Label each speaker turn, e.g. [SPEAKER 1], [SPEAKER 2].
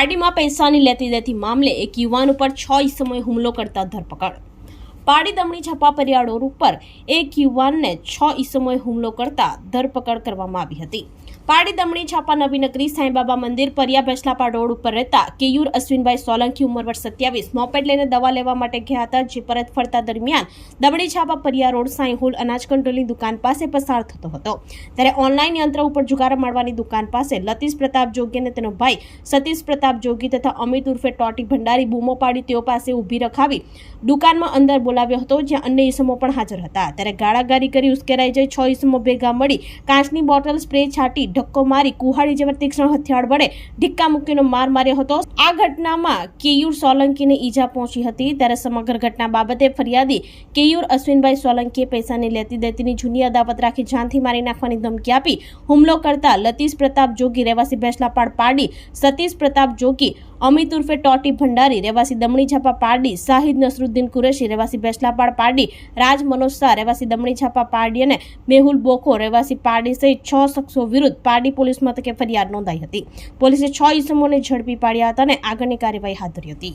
[SPEAKER 1] પારડીમાં પૈસાની લેતી દેતી મામલે એક યુવાન ઉપર છ ઈસમોએ હુમલો કરતા ધરપકડ. પારડી દમણી છાપા રોડ ઉપર એક યુવાનને છ ઈસમોએ હુમલો કરતા ધરપકડ કરવામાં આવી હતી. પાડી દમણી છાપા નવીનગરી સાંઈબાબા મંદિર, પરિયા બેસલાપા રોડ ઉપર રહેતા કેયુર અશ્વિનભાઈ સોલંકી ઉંમર વર્ષ સત્યાવીસ. મોપેડ લઈને દવા લેવા માટે ગયા હતા, જે પરત ફરતા દરમિયાન દમણી છાપા પરિયા રોડ, સાંઈ હોલ, અનાજ કંટ્રોલની દુકાન પાસે પસાર થતો હતો. ત્યારે ઓનલાઈન યંત્ર ઉપર જુગાર મારવાની દુકાન પાસે લતીશ પ્રતાપ જોગી અને તેનો ભાઈ સતીશ પ્રતાપ જોગી તથા અમિત ઉર્ફે ટોટી ભંડારી બૂમો પાડી તેઓ પાસે ઊભી રખાવી દુકાનમાં અંદર બોલાવ્યો હતો, જ્યાં અન્ય ઈસમો પણ હાજર હતા. ત્યારે ગાળાગારી કરી ઉશ્કેરાઈ જઈ છ ઈસમો ભેગા મળી કાચની બોટલ સ્પ્રે છાંટી ધક્કો મારી કુહાડી જેવા તીક્ષ્ણ હથિયાર વડે ધિક્કા મૂકીનો માર માર્યો હતો. આ ઘટનામાં કેયુર સોલંકીને ઈજા પહોંચી હતી. ત્યારે સમગ્ર ઘટના બાબતે ફરિયાદી કેયુર અશ્વિનભાઈ સોલંકીએ પૈસાની લેતી દેતીની જૂની અદાવત રાખી જાનથી મારી નાખવાની ધમકી આપી. હુમલો કરતા લતીશ પ્રતાપ જોગી રહેવાસી બેસલાપાડ પાડી સતીશ પ્રતાપ જોગી અમિત ઉર્ફે ટોટી ભંડારી, રહેવાસી દમણી છાપા પારડી, શાહિદ નસરુદ્દીન કુરેશી, રહેવાસી બેસલાપાડ પારડી, રાજ મનોજ શાહ, રહેવાસી દમણી છાપા પારડી અને મેહુલ બોખો, રહેવાસી પારડી સહિત છ શખ્સો વિરુદ્ધ પારડી પોલીસ મથકે ફરિયાદ નોંધાઈ હતી. પોલીસે છ ઇસમોને ઝડપી પાડ્યા હતા અને આગળની કાર્યવાહી હાથ ધરી હતી.